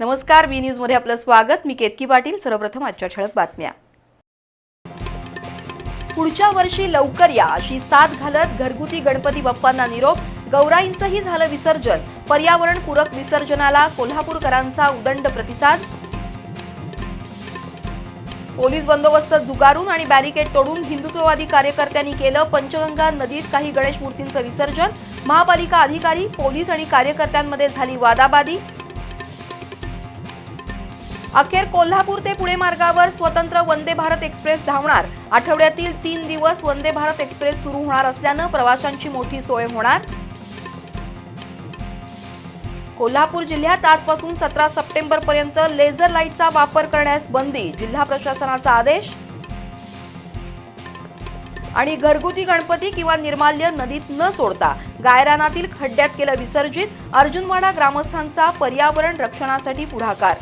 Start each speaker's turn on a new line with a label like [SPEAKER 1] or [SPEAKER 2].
[SPEAKER 1] नमस्कार बी न्यूजमध्ये आपलं स्वागत. मी केतकी पाटील. सर्वप्रथम आजच्या ठळक बातम्या. पुढच्या वर्षी लवकर या अशी साथ घालत घरगुती गणपती बाप्पांना निरोप. गौराईंचंही झालं विसर्जन. पर्यावरणपूरक विसर्जनाला कोल्हापूरकरांचा उदंड प्रतिसाद. पोलीस बंदोबस्त जुगारून आणि बॅरिकेड तोडून हिंदुत्ववादी कार्यकर्त्यांनी केलं पंचगंगा नदीत काही गणेश मूर्तींचं विसर्जन. महापालिका अधिकारी पोलीस आणि कार्यकर्त्यांमध्ये झाली वादाबादी. अखेर कोल्हापूर ते पुणे मार्गावर स्वतंत्र वंदे भारत एक्सप्रेस धावणार. आठवड्यातील तीन दिवस वंदे भारत एक्सप्रेस सुरू होणार असल्यानं प्रवाशांची मोठी सोय होणार. कोल्हापूर जिल्ह्यात आजपासून सतरा सप्टेंबर पर्यंत लेझर लाईटचा वापर करण्यास बंदी जिल्हा प्रशासनाचा आदेश. आणि घरगुती गणपती किंवा निर्माल्य नदीत न सोडता गायरानातील खड्ड्यात केलं विसर्जित अर्जुनवाडा ग्रामस्थांचा पर्यावरण रक्षणासाठी पुढाकार.